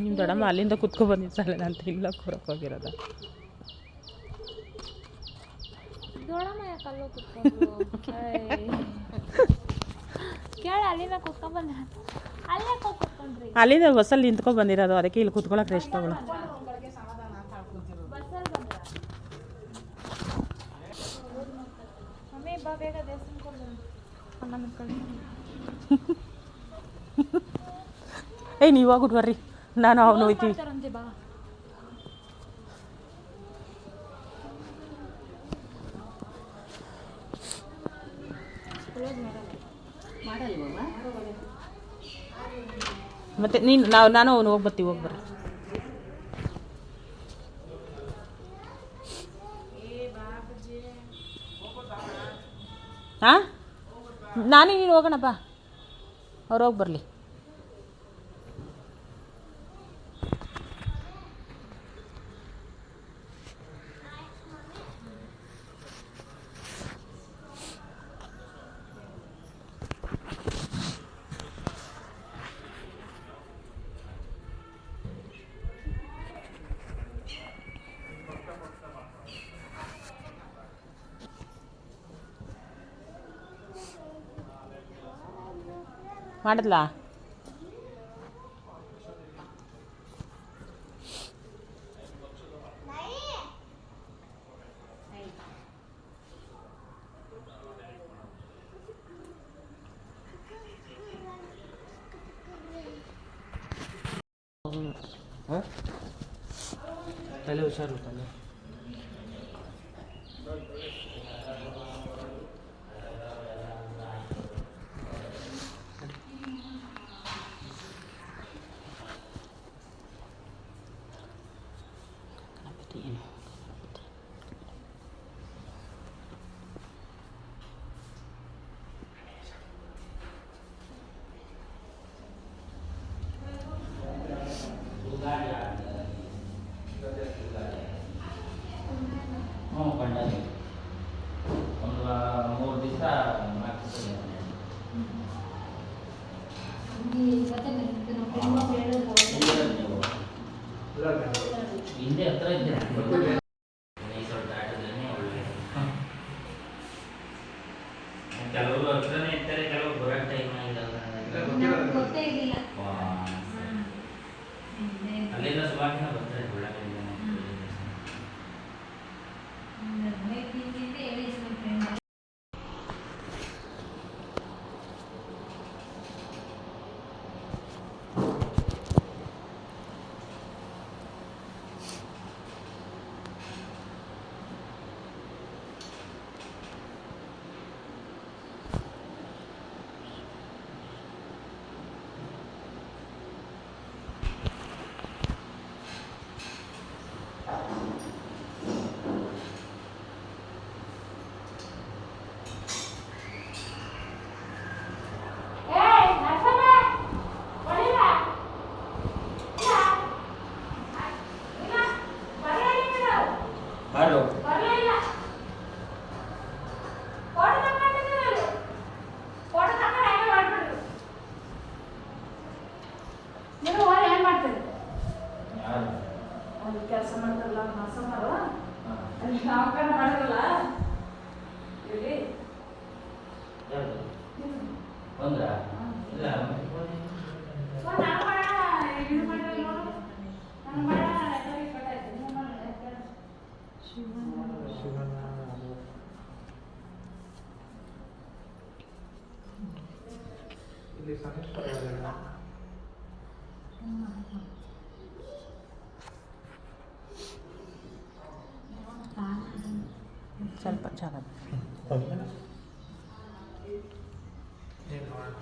ನಿಮ್ಮ ದೊಡ್ಡಮ್ಮ ಅಲ್ಲಿಂದ ಕುತ್ಕೊ ಬಂದಿದ್ದಲ್ಲ ನಾನು ತಿನ್ಲಕ್ಕೆ ಹೊರಕ್ಕೆ ಹೋಗಿರೋದು. ಅಲ್ಲಿಂದ ಬಸ್ಸಲ್ಲಿ ನಿಂತ್ಕೊ ಬಂದಿರೋದು ಅದಕ್ಕೆ ಇಲ್ಲಿ ಕುತ್ಕೊಳಕ್ಕೆ ರೆಸ್ಟ್ ಅವಳು ಏಯ್ ನೀವು ಹೋಗ್ಬಿಟ್ಟು ಬರ್ರಿ. ನಾನು ಅವನು ಹೋಯ್ತೀವಿ ಬಾ. ಮತ್ತೆ ನೀನು ನಾವು ನಾನು ಅವನು ಹೋಗಿ ಬರ್ತೀವಿ ಹೋಗಿ ಬರ್ರಿ ಹಾಂ ನಾನೇ ನೀನು ಹೋಗೋಣಪ್ಪ ಅವ್ರು ಹೋಗಿ ಬರಲಿ. ಮಾಡಿದ್ಲಾ ತಲೆ ಹುಷಾರು ತಲೆ ಯಾರು ಕೆಲಸ ಮಾಡ್ತಾರಲ್ಲ ಮಾಸಮಾರು ಹಾಂ. ಅಲ್ಲಿ ನಾವು ಕಣ ಮಾಡಿರಲ್ಲ ಇಲ್ಲಿ. ಬಂದ್ರಾ ಇಲ್ಲ ಇಲ್ಲಿ ನಾನು ಸ್ವಲ್ಪ ಜಾಗ ಏನು ಮಾಡೋಣ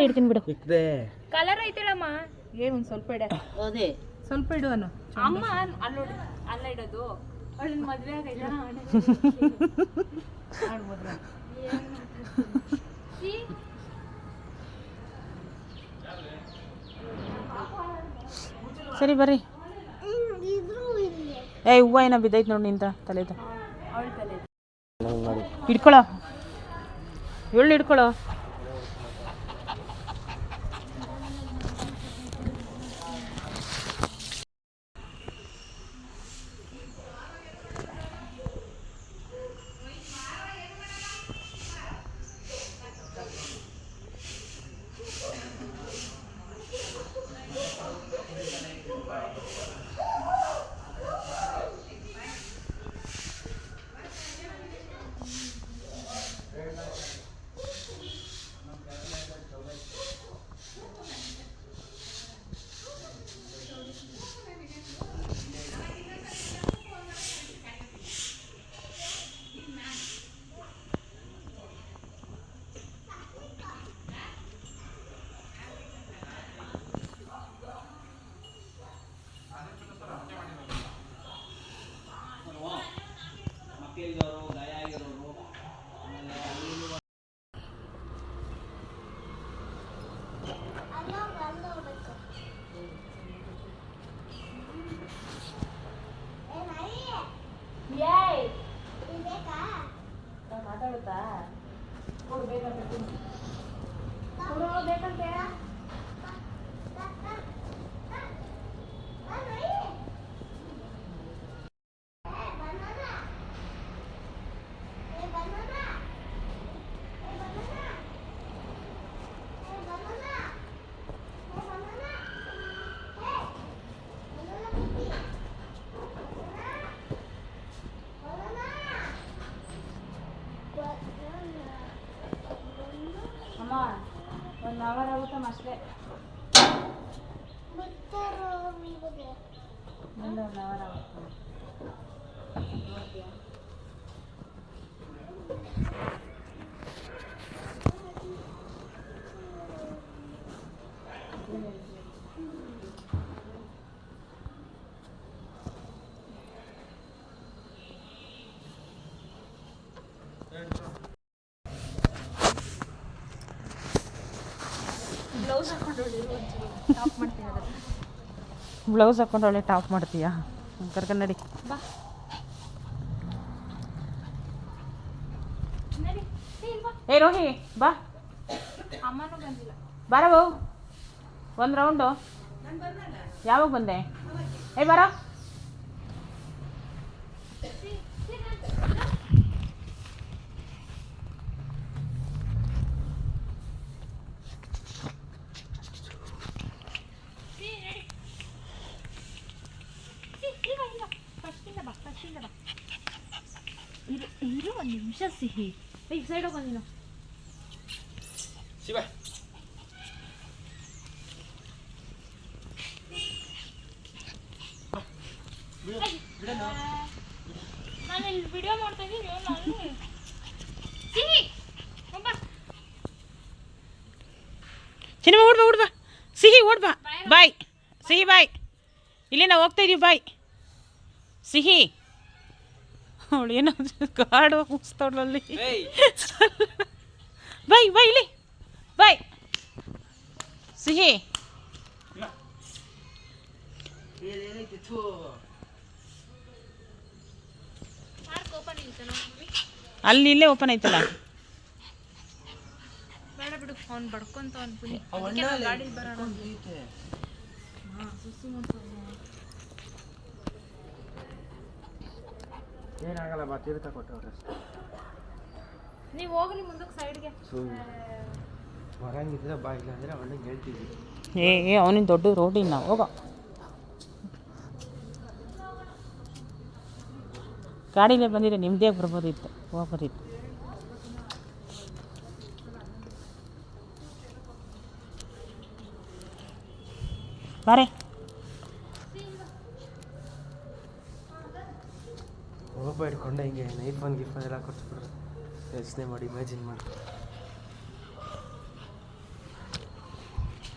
ಇಡ್ತೀನಿ ಬೇಡ ಕಲರ್ ಐತಾಳಮ್ಮ ಏ ಒಂದ್ ಸ್ವಲ್ಪ ಇಡ ಸ್ವಲ್ಪ ಇಡು ಅನ್ನು ಅಮ್ಮ ಅಲ್ಲ ಅಲ್ಲ ಇಡೋದು ಅವಳಿನ ಮದ್ವೆ ಆಗೈತಾ ಸರಿ ಬರ್ರಿ ಏ ಹೂವ ಏನ ಬಿದ್ದೈತೆ ನೋಡಿ ನಿಂತ ತಲೆದ ಹಿಡ್ಕೊಳೋ. ಎಳ್ಳು Praise our ಅಮ್ಮ ಒಂದು ಅವರ್ ಆಗುತ್ತಮ್ಮ ಅಷ್ಟೇ ಮುಂದೆ ಒಂದು ಅವರ್ ಆಗುತ್ತೆ ಬ್ಲೌಸ್ ಹಾಕೊಂಡು ಒಳ್ಳೆ ಟಾಪ್ ಮಾಡ್ತೀಯಾ? ಕರ್ಕೊಂಡು ನಡಿ. ನಡಿ ಏ? ರೋಹಿ ಬಾ. ಅಮ್ಮನೂ ಬಂದಿಲ್ಲ. ಬಾರ ಬೌ. ಒಂದು ರೌಂಡು ಯಾವಾಗ ಬಂದೆ? ಏ ಬಾರ ಇಲ್ಲ ಇಲ್ಲ ಫಸ್ಟಿಂದ ಬಾ ಫಸ್ಟಿಂದ ಬಾ ಇರು ಇರು ಒಂದು ನಿಮಿಷ ಸಿಹಿ. ಈಗ ಸೈಡ್ ಹೋಗು ನೀನು. ಶಿವ. ನಾನು ಇಲ್ಲಿ ವಿಡಿಯೋ ಮಾಡ್ತಾ ಇದ್ದೀನಿ ನಾನು ಸಿಹಿ. ಸಿನಿಮಾ ಓಡ್ಬಾ ಓಡ್ಬಾ ಸಿಹಿ ಓಡ್ಬಾ ಬಾಯ್ ಸಿಹಿ ಬಾಯ್. ಇಲ್ಲಿ ನಾವು ಹೋಗ್ತಾ ಇದೀವಿ ಬಾಯ್. ಸಿಹಿ. ಅವಳು ಏನೋ ಗಾಡು ಮುಗಿಸ್ತವಳಲ್ಲಿ ಬೈ ಬೈ ಇಲ್ಲಿ. ಬೈ. ಸಿಹಿ. ಅಲ್ಲಿ ಇಲ್ಲೇ ಓಪನ್ ಐತಲ್ಲ ಬೇಡ ಬಿಡು ಅವ್ನು ಬಡ್ಕೊಂತ ಅನ್ಕೊಂಡು ಗಾಡಿ ಬರೋಣ. ಏನಾಗಲ್ಲ ಬಾ ತೀರ್ಥ ಕೊಟ್ಟವ್ರೆ. ನೀವು ಹೋಗ್ರಿ ಮುಂದಕ್ಕೆ ಸೈಡ್ಗೆ ಬರಂಗಿದ್ರೆ ಬಾ ಇಲ್ಲ ಅಂದ್ರೆ ಅವನಿಗೆ ಹೇಳ್ತೀವಿ ಏ ಏ ಅವನಿಂದ ದೊಡ್ಡ ರೋಡಿನ ಹೋಗೋ. ಗಾಡಿಲೇ ಬಂದಿದ್ರೆ ನಿಮ್ಮದೇ ಬರ್ಬೋದಿತ್ತು ಹೋಗ್ಬೋದಿತ್ತು. ಬಾರೆ. ಹಿಂಗೆ ನೈಫ್ ಒಂದು ಗಿಫ್ ಎಲ್ಲ ಕೊಟ್ಬಿಡ್ರೆ ಯೋಚನೆ ಮಾಡಿ ಇಮ್ಯಾಜಿನ್ ಮಾಡಿ